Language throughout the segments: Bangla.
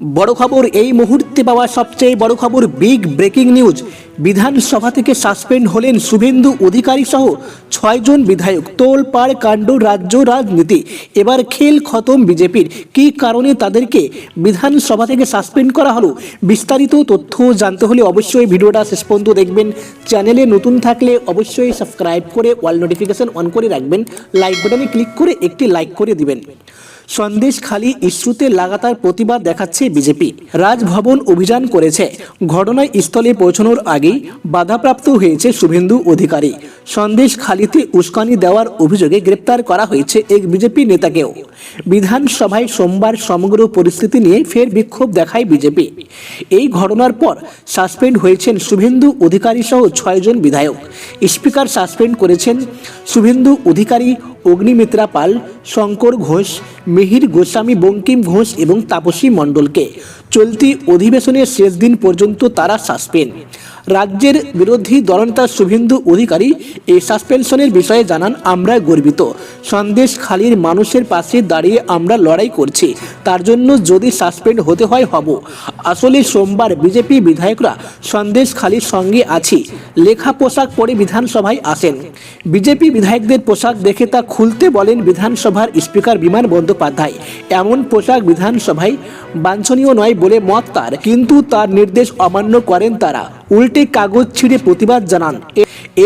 বড় খবর, এই মুহূর্তে পাওয়া সবচেয়ে বড় খবর, বিগ ব্রেকিং নিউজ। বিধানসভা থেকে সাসপেন্ড হলেন শুভেন্দু অধিকারী সহ ছয়জন বিধায়ক। তোল তোলপাড় কাণ্ড, রাজ্য রাজনীতি। এবার খেল খতম বিজেপির। কী কারণে তাদেরকে বিধানসভা থেকে সাসপেন্ড করা হলো? বিস্তারিত তথ্য জানতে হলে অবশ্যই ভিডিওটা শেষ পর্যন্ত দেখবেন। চ্যানেলে নতুন থাকলে অবশ্যই সাবস্ক্রাইব করে অল নোটিফিকেশন অন করে রাখবেন। লাইক বাটনে ক্লিক করে একটি লাইক করে দিবেন। সন্দেশখালী ইস্যুতে লাগাতার প্রতিবাদ দেখাচ্ছে বিজেপি। রাজভবন অভিযান করেছে। ঘটনায় স্থলে পৌঁছানোর আগেই বাধাপ্রাপ্ত হয়েছে শুভেন্দু অধিকারী। সন্দেশখালীতে উস্কানি দেওয়ার অভিযোগে গ্রেপ্তার করা হয়েছে এক বিজেপি নেতাকেও। বিধানসভায় সোমবার সমগ্র পরিস্থিতি নিয়ে ফের বিক্ষোভ দেখায় বিজেপি। এই ঘটনার পর সাসপেন্ড হয়েছেন শুভেন্দু অধিকারী সহ ছয়জন বিধায়ক। স্পিকার সাসপেন্ড করেছেন শুভেন্দু অধিকারী অগ্নিমিত্রা পাল, শঙ্কর ঘোষ, মিহির গোস্বামী বঙ্কিম ঘোষ এবং তাপসী মণ্ডলকে। চলতি অধিবেশনের শেষ দিন পর্যন্ত তারা সাসপেন্ড। রাজ্যের বিরোধী দলনেতা শুভেন্দু অধিকারী এই সাসপেনশনের বিষয়ে জানান, আমরা গর্বিত। সন্দেশ খালির মানুষের পাশে দাঁড়িয়ে আমরা লড়াই করছি। তার জন্য যদি সাসপেন্ড হতে হয়, হব। আসলে সোমবার বিজেপি বিধায়করা সন্দেশ খালির সঙ্গে আছি। লেখা পোশাক পরে বিধানসভায় আসেন। বিজেপি বিধায়কদের পোশাক দেখে তা খুলতে বলেন বিধানসভার স্পিকার বিমান বন্দ্যোপাধ্যায়। এমন পোশাক বিধানসভায় বাঞ্ছনীয় নয় বলে মত তার। কিন্তু তার নির্দেশ অমান্য করেন তারা। উল্টে কাগজ ছিঁড়ে প্রতিবাদ জানান।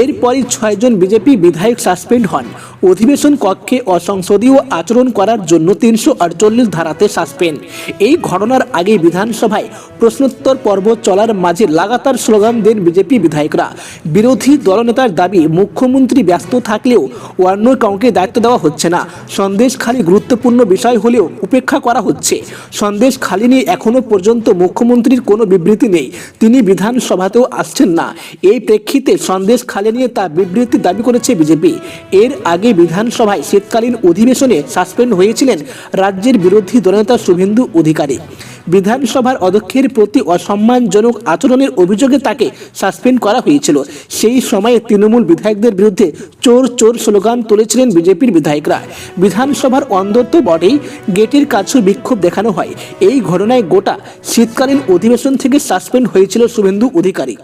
এরপরই ছয়জন বিজেপি বিধায়ক সাসপেন্ড হন। অধিবেশন কক্ষে অসংসদীয় আচরণ করার জন্য তিনশো আটচল্লিশ ধারাতে সাসপেন্ড। এই ঘটনার আগে বিধানসভায় প্রশ্নোত্তর পর্ব চলার মাঝে লাগাতার স্লোগান দেন বিজেপি বিধায়করা। বিরোধী দলনেতার দাবি, মুখ্যমন্ত্রী ব্যস্ত থাকলেও অন্য কাউকে দায়িত্ব দেওয়া হচ্ছে না। সন্দেশ খালি গুরুত্বপূর্ণ বিষয় হলেও উপেক্ষা করা হচ্ছে। সন্দেশ খালি নিয়ে এখনও পর্যন্ত মুখ্যমন্ত্রীর কোনো বিবৃতি নেই। তিনি বিধানসভাতেও আসছেন না। এই প্রেক্ষিতে সন্দেশ খালি নিয়ে তা বিবৃতি দাবি করেছে বিজেপি। এর আগে বিধানসভায় শীতকালীন অধিবেশনে সাসপেন্ড হয়েছিলেন রাজ্যের বিরোধী দলনেতা শুভেন্দু অধিকারী। বিধানসভার অধ্যক্ষের প্রতি অসম্মানজনক আচরণের অভিযোগে তাকে সাসপেন্ড করা হয়েছিল। সেই সময়ে তৃণমূল বিধায়কদের বিরুদ্ধে চোর চোর স্লোগান তুলেছিলেন বিজেপির বিধায়করা। বিধানসভার তো বটেই গেটের কাছেও বিক্ষোভ দেখানো হয়। এই ঘটনায় গোটা শীতকালীন অধিবেশন থেকে সাসপেন্ড হয়েছিল শুভেন্দু অধিকারী।